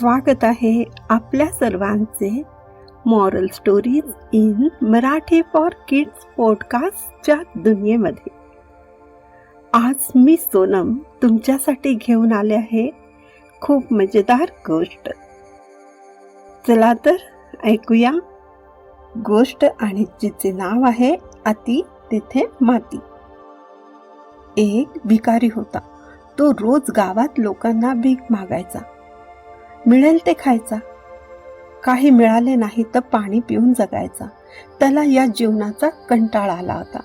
स्वागत आहे आपल्या सर्वांचे moral stories in Marathi for kids पॉडकास्टच्या दुनियेमध्ये. आज मी सोनम तुमच्यासाठी घेऊन आले आहे खूप मजेदार गोष्ट. चला तर ऐकूया. गोष्ट आणि जिचे नाव आहे अति तिथे माती. एक भिकारी होता. तो रोज गावात लोकांना भीक मागायचा. मिळेल ते खायचा. काही मिळाले नाही तर पाणी पिऊन जगायचा. त्याला या जीवनाचा कंटाळा आला होता.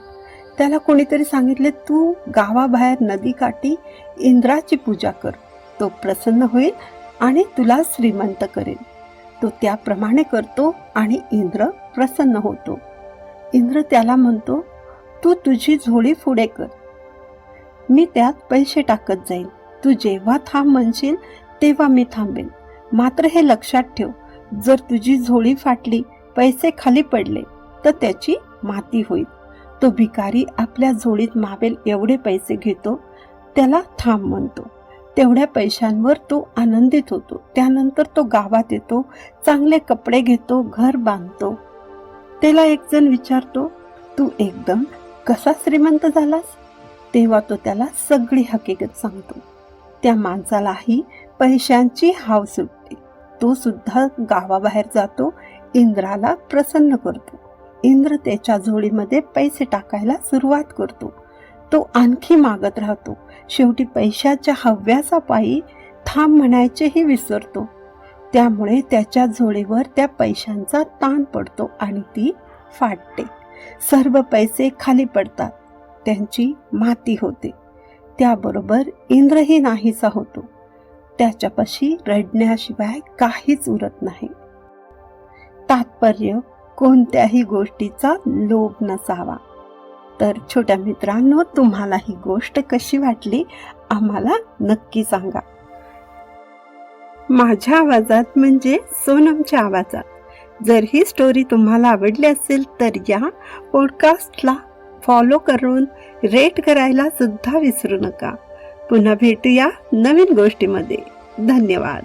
त्याला कोणीतरी सांगितले तू गावाबाहेर नदीकाठी इंद्राची पूजा कर. तो प्रसन्न होईल आणि तुला श्रीमंत करेल. तो त्याप्रमाणे करतो आणि इंद्र प्रसन्न होतो. इंद्र त्याला म्हणतो तू तुझी झोळी पुढे कर. मी त्यात पैसे टाकत जाईल तू जेव्हा थांब म्हणशील तेव्हा मी थांबेन. मात्र हे लक्षात ठेव जर तुझी झोळी फाटली पैसे खाली पडले तर त्याची माती होईल. तो भिकारी आपल्या झोळीत मावेल एवढे पैसे घेतो त्याला थांब म्हणतो. तेवढ्या पैशांवर तो आनंदित होतो. त्यानंतर तो गावात येतो चांगले कपडे घेतो घर बांधतो. त्याला एक जण विचारतो तू एकदम कसा श्रीमंत झालास? तेव्हा तो त्याला सगळी हकीकत सांगतो. त्या माणसालाही पैशांची हाव सुटते. तो सुद्धा गावाबाहेर जातो इंद्राला प्रसन्न करतो. इंद्र त्याच्या झोळीमध्ये पैसे टाकायला सुरुवात करतो. तो आणखी मागत राहतो. शेवटी पैशाच्या हव्यासापायी थांब म्हणायचेही विसरतो. त्यामुळे त्याच्या झोळीवर त्या पैशांचा ताण पडतो आणि ती फाटते. सर्व पैसे खाली पडतात. त्यांची माती होते. त्याबरोबर इंद्रही नाहीसा होतो. त्याच्यापाशी रडण्याशिवाय काहीच उरत नाही. तात्पर्य कोणत्याही गोष्टीचा लोभ नसावा. तर छोट्या मित्रांनो तुम्हाला ही गोष्ट कशी वाटली आम्हाला नक्की सांगा. माझ्या आवाजात म्हणजे सोनमच्या आवाजात. जर ही स्टोरी तुम्हाला आवडली असेल तर या पॉडकास्टला फॉलो करून रेट करायला सुद्धा विसरू नका. पुन्हा भेटूया नवीन गोष्टीमध्ये. धन्यवाद.